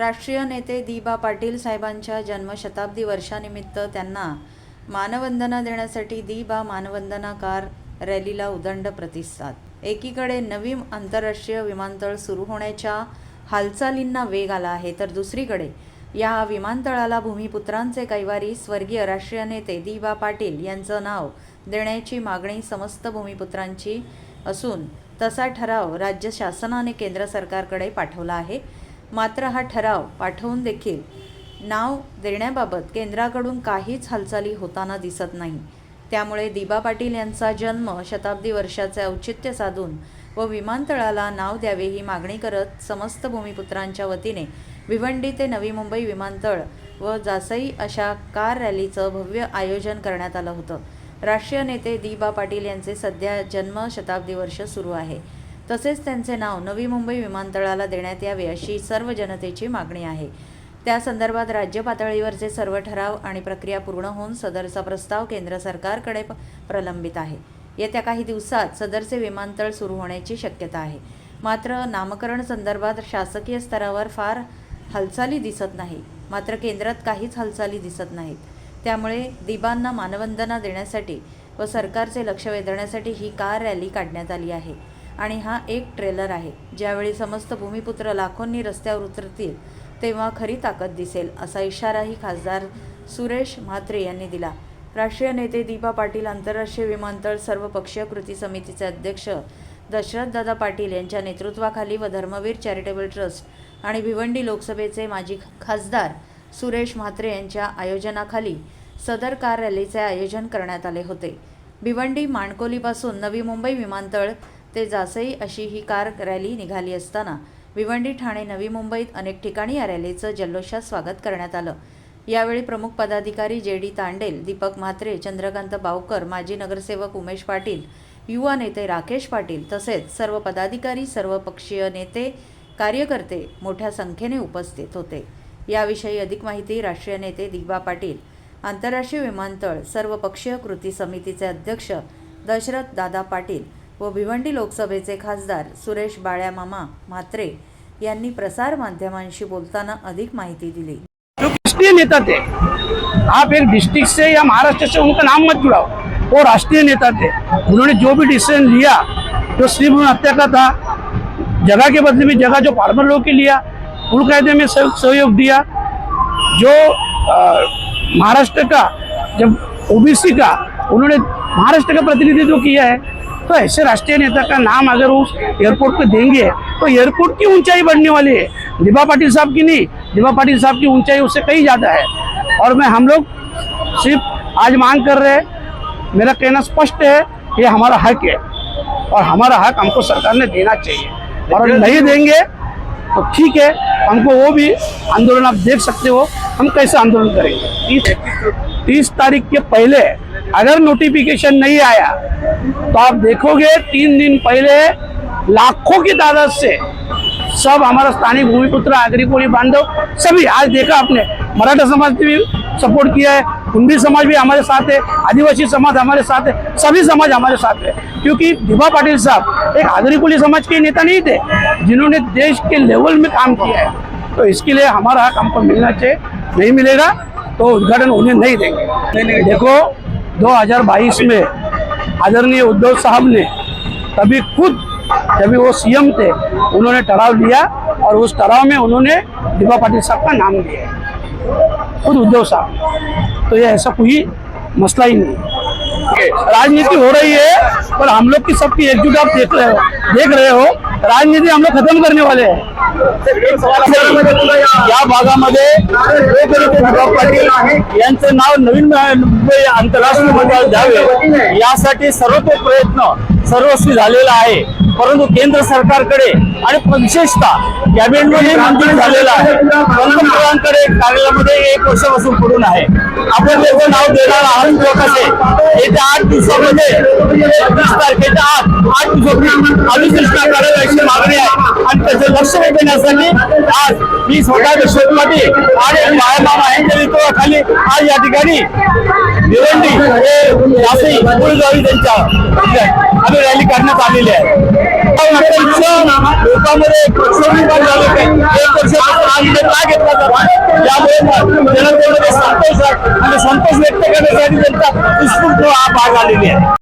राष्ट्रीय नेते दिबा पाटील साहेबांच्या जन्मशताब्दी वर्षानिमित्त त्यांना मानवंदना देण्यासाठी दिबा मानवंदना कार रॅलीला उदंड प्रतिसाद. एकीकडे नवी आंतरराष्ट्रीय विमानतळ सुरू होण्याच्या हालचालींना वेग आला आहे तर दुसरीकडे या विमानतळाला भूमिपुत्रांचे कैवारी स्वर्गीय राष्ट्रीय नेते दिबा पाटील यांचं नाव देण्याची मागणी समस्त भूमिपुत्रांची असून तसा ठराव राज्य शासनाने केंद्र सरकारकडे पाठवला आहे. मात्र हा ठराव पाठवून देखील नाव देण्याबाबत केंद्राकडून काहीच हालचाली होताना दिसत नाही. त्यामुळे दिबा पाटील यांचा जन्म शताब्दी वर्षाचे औचित्य साधून व विमानतळाला नाव द्यावे ही मागणी करत समस्त भूमिपुत्रांच्या वतीने भिवंडी ते नवी मुंबई विमानतळ व जासई अशा कार रॅलीचं भव्य आयोजन करण्यात आलं होतं. राष्ट्रीय नेते दिबा पाटील यांचे सध्या जन्म शताब्दी वर्ष सुरू आहे. तसेच त्यांचे नाव नवी मुंबई विमानतळाला देण्यात यावे अशी सर्व जनतेची मागणी आहे. त्या संदर्भात राज्य पातळीवरचे सर्व ठराव आणि प्रक्रिया पूर्ण होऊन सदरचा प्रस्ताव केंद्र सरकारकडे प्रलंबित आहे. येत्या काही दिवसात सदरचे विमानतळ सुरू होण्याची शक्यता आहे. मात्र नामकरण संदर्भात शासकीय स्तरावर फार हालचाली दिसत नाही. मात्र केंद्रात काहीच हालचाली दिसत नाहीत. त्यामुळे दिबांना मानवंदना देण्यासाठी व सरकारचे लक्ष वेधण्यासाठी ही कार रॅली काढण्यात आली आहे. आणि हा एक ट्रेलर आहे. ज्यावेळी समस्त भूमिपुत्र लाखोंनी रस्त्यावर उतरतील तेव्हा खरी ताकद दिसेल असा इशाराही खासदार सुरेश म्हात्रे यांनी दिला. राष्ट्रीय नेते दीपा पाटील आंतरराष्ट्रीय विमानतळ सर्व पक्षीय कृती समितीचे अध्यक्ष दशरथदादा पाटील यांच्या नेतृत्वाखाली व धर्मवीर चॅरिटेबल ट्रस्ट आणि भिवंडी लोकसभेचे माजी खासदार सुरेश म्हात्रे यांच्या आयोजनाखाली सदर कार रॅलीचे आयोजन करण्यात आले होते. भिवंडी माणकोलीपासून नवी मुंबई विमानतळ ते जासई अशी ही कार रॅली निघाली असताना भिवंडी ठाणे नवी मुंबईत अनेक ठिकाणी या रॅलीचं जल्लोषात स्वागत करण्यात आलं. यावेळी प्रमुख पदाधिकारी जे डी तांडेल दीपक म्हात्रे चंद्रकांत बावकर माजी नगरसेवक उमेश पाटील युवा नेते राकेश पाटील तसेच सर्व पदाधिकारी सर्व पक्षीय नेते कार्यकर्ते मोठ्या संख्येने उपस्थित होते. याविषयी अधिक माहिती राष्ट्रीय नेते दिबा पाटील आंतरराष्ट्रीय विमानतळ सर्व पक्षीय कृती समितीचे अध्यक्ष दशरथ दादा पाटील व भिवंडी लोकसभेचे खासदार सुरेश बाळ्यामामा म्हात्रे यांनी प्रसारमाध्यमांशी बोलताना अधिक माहिती दिली. जो राष्ट्रीय नेता थे आप एक डिस्ट्रिक्ट से या महाराष्ट्र से उनका नाम मत जुड़ाओ। वो राष्ट्रीय नेता थे। उन्होंने जो भी डिसीजन लिया जो श्री भ्रूण हत्या का था जगह के बदले में जगह जो फार्मर लोग के लिया उल कायदे में सहयोग सहयोग दिया जो महाराष्ट्र का जब ओबीसी का उन्होंने महाराष्ट्र का प्रतिनिधित्व किया है तो ऐसे राष्ट्रीय नेता का नाम अगर उस एयरपोर्ट पे देंगे तो एयरपोर्ट की ऊंचाई बढ़ने वाली है। दिबा पाटिल साहब की नहीं दिबा पाटिल साहब की ऊंचाई उससे कहीं ज़्यादा है। और मैं हम लोग सिर्फ़ आज मांग कर रहे हैं मेरा कहना स्पष्ट है ये हमारा हक है। और हमारा हक हमको सरकार ने देना चाहिए। और नहीं देंगे तो ठीक है हमको वो भी आंदोलन आप देख सकते हो हम कैसे आंदोलन करेंगे। तीस तारीख के पहले अगर नोटिफिकेशन नहीं आया तो आप देखोगे तीन दिन पहले लाखों की तादाद से सब हमारा स्थानीय भूमिपुत्र आगरी कोली बांधव सभी आज देखा आपने। मराठा समाज ने भी सपोर्ट किया है कुंडी समाज भी हमारे साथ है आदिवासी समाज हमारे साथ है सभी समाज हमारे साथ है। क्योंकि दिबा पाटिल साहब एक आगरी कोली समाज के नेता नहीं थे जिन्होंने देश के लेवल में काम किया है। तो इसके लिए हमारा हक हमको मिलना चाहिए नहीं मिलेगा तो उद्घाटन उन्हें नहीं देंगे। देखो 2022 में आदरणीय उद्धव साहब ने तभी खुद, जब वो सीएम थे, उन्होंने ठराव लिया और उस ठराव में उन्होंने दिबा पाटिल साहब का नाम है। खुद उद्धव साहब। तो ये ऐसा कोई मसला ही नहीं। राजनीति हो रही है, पर हम लोग की सबकी एकजुट आप देख रहे हो, देख रहे हो राजनीति हम लोग खत्म करने वाले. हैं या भागामध्ये पाटील यांचं नाव नवीन मुंबई आंतरराष्ट्रीय मंडळ द्यावे. यासाठी सर्वतो प्रयत्न सर्वस्वी झालेला आहे. परंतु केंद्र सरकारकडे आणि विशेषतः कॅबिनेटमध्ये मंजूर झालेला आहे. पंतप्रधानांकडे कार्यालयामध्ये एक वर्षापासून पडून आहे. आपण त्याचं नाव देणार आहोत कसे येत्या आठ दिवसामध्ये आठ आठ दिवसापूर्वी अधिसूचना अशी मागणी आहे आणि त्याचं लक्ष वेधण्यासाठी आज मी स्वतः दशरथ पाटील आणि मामा यांच्या नेतृत्वाखाली आज या ठिकाणी निवडणी हे जासई गुरुजावी त्यांच्या आम्ही रॅली करण्यात आलेली आहे. लोकांमध्ये प्रक्षोभ निर्माण झाले एक वर्षापासून आज ते का घेत जनतेमध्ये संतोष आणि म्हणजे संतोष व्यक्त करण्यासाठी त्यांचा उत्स्फूर्त हा भाग आलेली आहे.